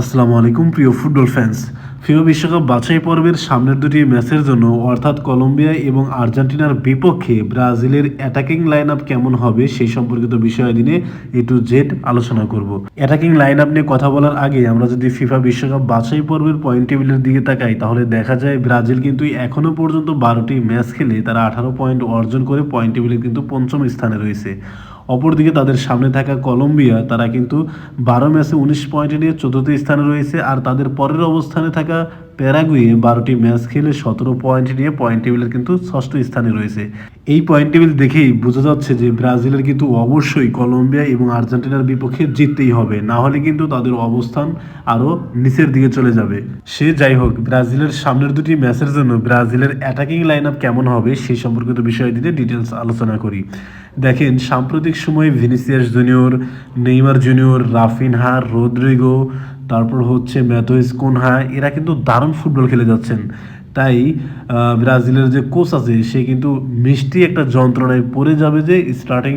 আসসালামু আলাইকুম, প্রিয় ফুটবল ফ্যান্স ফিফা বিশ্বকাপ বাছাই পর্বের সামনের দুটি ম্যাচের জন্য অর্থাৎ কলম্বিয়া এবং আর্জেন্টিনার বিপক্ষে ব্রাজিলের অ্যাটাকিং লাইন আপ কেমন হবে সেই সম্পর্কিত বিষয় নিয়ে এ টু জেড আলোচনা করব। অ্যাটাকিং লাইন আপ নিয়ে কথা বলার আগে আমরা যদি ফিফা বিশ্বকাপ বাছাই পর্বের পয়েন্ট টেবিলের দিকে তাকাই, তাহলে দেখা যায় ব্রাজিল কিন্তু এখনও পর্যন্ত বারোটি ম্যাচ খেলে তারা আঠারো পয়েন্ট অর্জন করে পয়েন্ট টেবিলে কিন্তু পঞ্চম স্থানে রয়েছে। অপরদিকে তাদের সামনে থাকা কলম্বিয়া, তারা কিন্তু বারো ম্যাচে উনিশ পয়েন্টে নিয়ে চতুর্থ স্থানে রয়েছে আর তাদের পরের অবস্থানে থাকা প্যারাগুয়ে বারোটি ম্যাচ খেলে সতেরো পয়েন্ট নিয়ে পয়েন্ট টেবিলের কিন্তু ষষ্ঠ স্থানে রয়েছে। এই পয়েন্ট টেবিল দেখেই বোঝা যাচ্ছে যে ব্রাজিলের কিন্তু অবশ্যই কলম্বিয়া এবং আর্জেন্টিনার বিপক্ষে জিততেই হবে, না হলে কিন্তু তাদের অবস্থান আরও নিচের দিকে চলে যাবে। সে যাই হোক, ব্রাজিলের সামনের দুটি ম্যাচের জন্য ব্রাজিলের অ্যাটাকিং লাইন আপ কেমন হবে সেই সম্পর্কিত বিষয় দিয়ে ডিটেলস আলোচনা করি। দেখেন, সাম্প্রতিক সময়ে Vinicius junior Neymar junior Raphinha, Rodrygo তারপর হচ্ছে ম্যাথোইস কোনহা, এরা কিন্তু দারুণ ফুটবল খেলে যাচ্ছেন। তাই ব্রাজিলের যে কোচ আছে, সে কিন্তু মিষ্টি একটা যন্ত্রণায় পড়ে যাবে যে স্টার্টিং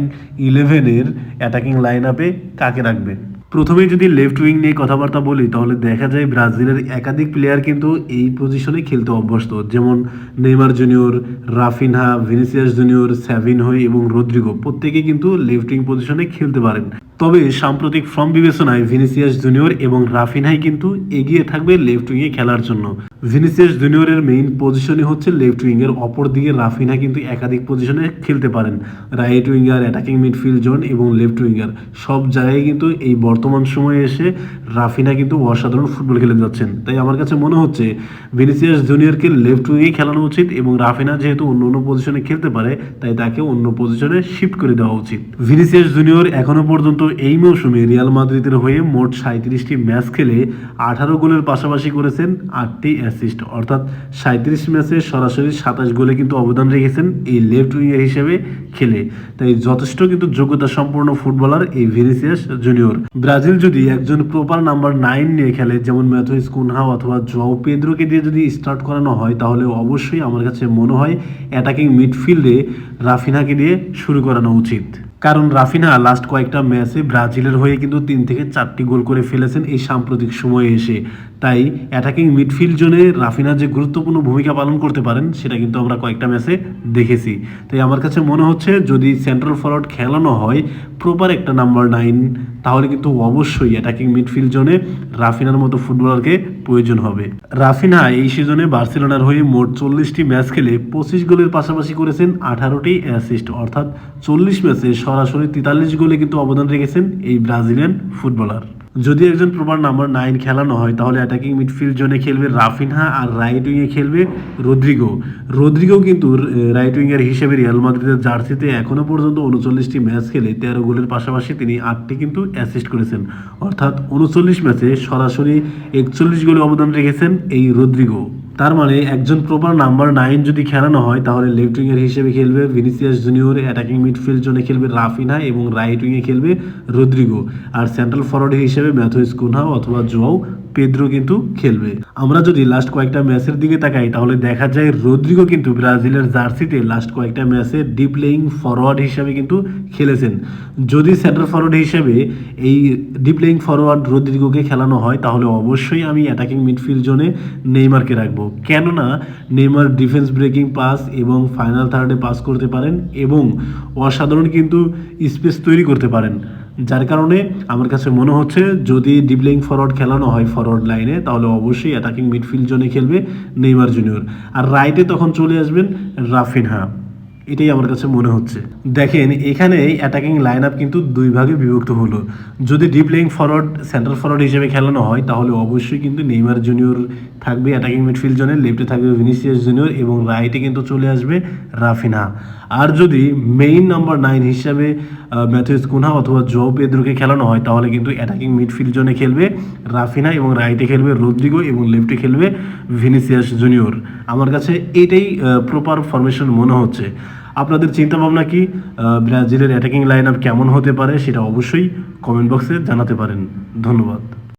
ইলেভেনের অ্যাটাকিং লাইন আপে কাকে রাখবে। প্রথমেই যদি লেফট উইং নিয়ে কথাবার্তা বলি, তাহলে দেখা যায় ব্রাজিলের একাধিক প্লেয়ার কিন্তু এই পজিশনে খেলতে অভ্যস্ত। যেমন Neymar junior, Raphinha, Vinicius junior স্যাভিন Savinho এবং রদ্রিগো প্রত্যেকেই কিন্তু লেফট উইং পজিশনে খেলতে পারেন। তবে সাম্প্রতিক ফর্ম বিবেচনায় ভিনিসিয়াস জুনিয়র এবং রাফিনহাই কিন্তু এগিয়ে থাকবে লেফট উইংয়ে খেলার জন্য। ভিনিসিয়াস জুনিয়রের মেইন পজিশনই হচ্ছে লেফট উইংয়ের অপর দিকে রাফিনা কিন্তু একাধিক পজিশনে খেলতে পারেন। Right winger attacking midfield zone এবং লেফট উইঙ্গার সব জায়গায় কিন্তু এই বর্তমান সময়ে এসে রাফিনা কিন্তু অসাধারণ ফুটবল খেলে যাচ্ছেন। তাই আমার কাছে মনে হচ্ছে ভিনিসিয়াস জুনিয়রকে লেফট উইংয়েই খেলানো উচিত এবং রাফিনা যেহেতু অন্য অন্য পজিশনে খেলতে পারে, তাই তাকে অন্য পজিশনে শিফট করে দেওয়া উচিত। ভিনিসিয়াস জুনিয়র এখনও পর্যন্ত এই মৌসুমে রিয়াল মাদ্রিদের হয়ে মোট সাঁত্রিশটি ম্যাচ খেলে আঠারো গোলের পাশাপাশি করেছেন আটটি অ্যাসিস্ট অর্থাৎ সাঁত্রিশ ম্যাচে সরাসরি সাতাশ গোলে কিন্তু অবদান রেখেছেন এই লেফট উইঙ্গার হিসেবে খেলে। তাই যথেষ্ট কিন্তু যোগ্যতা সম্পন্ন ফুটবলার এই ভিনিসিয়াস জুনিয়র ব্রাজিল যদি একজন প্রপার নাম্বার নাইন নিয়ে খেলে, যেমন ম্যাথোইস কুনহা অথবা জও পেদ্রোকে দিয়ে যদি স্টার্ট করানো হয়, তাহলে অবশ্যই আমার কাছে মনে হয় অ্যাটাকিং মিডফিল্ডে রাফিনাকে দিয়ে শুরু করানো উচিত। কারণ রাফিনা লাস্ট কয়েকটা ম্যাচে ব্রাজিলের হয়ে কিন্তু তিন থেকে চারটি গোল করে ফেলেছেন এই সাম্প্রতিক সময়ে এসে। তাই অ্যাটাকিং মিডফিল্ড জোনে রাফিনা যে গুরুত্বপূর্ণ ভূমিকা পালন করতে পারেন, সেটা কিন্তু আমরা কয়েকটা ম্যাচে দেখেছি। তাই আমার কাছে মনে হচ্ছে যদি সেন্ট্রাল ফরওয়ার্ড খেলানো হয় প্রপার একটা নাম্বার নাইন তাহলে কিন্তু অবশ্যই অ্যাটাকিং মিডফিল্ড জোনে রাফিনার মতো ফুটবলারকে প্রয়োজন হবে। রাফিনা এই সিজনে বার্সেলোনার হয়ে মোট চল্লিশটি ম্যাচ খেলে পঁচিশ গোলের পাশাপাশি করেছেন আঠারোটি অ্যাসিস্ট অর্থাৎ চল্লিশ ম্যাচে সরাসরি তেতাল্লিশ গোলে কিন্তু অবদান রেখেছেন এই ব্রাজিলিয়ান ফুটবলার যদি একজন প্রমাণ নাম্বার নাইন খেলানো হয়, তাহলে অ্যাটাকিং মিডফিল্ড জোনে খেলবে রাফিনহা আর রাইট উইংয়ে খেলবে রদ্রিগো। রদ্রিগো কিন্তু রাইট উইঙ্গার হিসেবে রিয়াল মাদ্রিদের জার্সিতে এখনও পর্যন্ত উনচল্লিশটি ম্যাচ খেলে, তেরো গোলের পাশাপাশি তিনি আটটি কিন্তু অ্যাসিস্ট করেছেন। অর্থাৎ উনচল্লিশ ম্যাচে সরাসরি একচল্লিশ গোলে অবদান রেখেছেন এই রদ্রিগো। তার মানে একজন প্রপার নাম্বার নাইন যদি খেলানো হয়, তাহলে লেফট উইঙ্গার হিসেবে খেলবে ভিনিসিয়াস জুনিয়র অ্যাটাকিং মিডফিল্ড জোনে খেলবে রাফিনা এবং রাইট উইংয়ে খেলবে রদ্রিগো আর সেন্ট্রাল ফরওয়ার্ড হিসেবে ম্যাথুইস কুনহা অথবা জোয়াও পেদ্রো কিন্তু খেলবে। আমরা যদি লাস্ট কয়েকটা ম্যাচের দিকে তাকাই, তাহলে দেখা যায় রদ্রিগো কিন্তু ব্রাজিলের জার্সিতে লাস্ট কয়েকটা ম্যাচে ডিপ প্লেয়িং ফরওয়ার্ড হিসাবে কিন্তু খেলেছেন। যদি সেন্টার ফরওয়ার্ড হিসেবে এই ডিপ প্লেয়িং ফরওয়ার্ড রদ্রিগোকে খেলানো হয়, তাহলে অবশ্যই আমি অ্যাটাকিং মিডফিল্ড জোনে নেইমারকে রাখব। কেননা, নেইমার ডিফেন্স ব্রেকিং পাস এবং ফাইনাল থার্ডে পাস করতে পারেন এবং অসাধারণ কিন্তু স্পেস তৈরি করতে পারেন। যার কারণে আমার কাছে মনে হচ্ছে যদি ডিপলিং ফরওয়ার্ড খেলানো হয় ফরওয়ার্ড লাইনে তাহলে অবশ্যই অ্যাটাকিং মিডফিল্ড জোনে খেলবে নেইমার জুনিয়র আর রাইটে তখন চলে আসবেন রাফিনহা এটাই আমার কাছে মনে হচ্ছে। দেখেন, এখানে অ্যাটাকিং লাইন আপ কিন্তু দুই ভাগে বিভক্ত হলো। যদি deep lying forward central forward হিসেবে খেলানো হয়, তাহলে অবশ্যই কিন্তু নেইমার জুনিয়র থাকবে অ্যাটাকিং মিডফিল্ড জোনে লেফটে থাকবে ভিনিসিয়াস জুনিয়র এবং রাইটে কিন্তু চলে আসবে রাফিনা আর যদি মেইন নাম্বার নাইন হিসাবে ম্যাথিউস কুনহা অথবা জো পেদ্রোকে খেলানো হয়, তাহলে কিন্তু অ্যাটাকিং মিডফিল্ড জোনে খেলবে রাফিনা এবং রাইটে খেলবে রদ্রিগো এবং লেফটে খেলবে ভিনিসিয়াস জুনিয়র আমার কাছে এটাই প্রপার ফরমেশন মনে হচ্ছে। আপনাদের চিন্তা ভাবনা কি ব্রাজিলের অ্যাটাকিং লাইন আপ কেমন হতে পারে সেটা অবশ্যই কমেন্ট বক্সে জানাতে পারেন। ধন্যবাদ।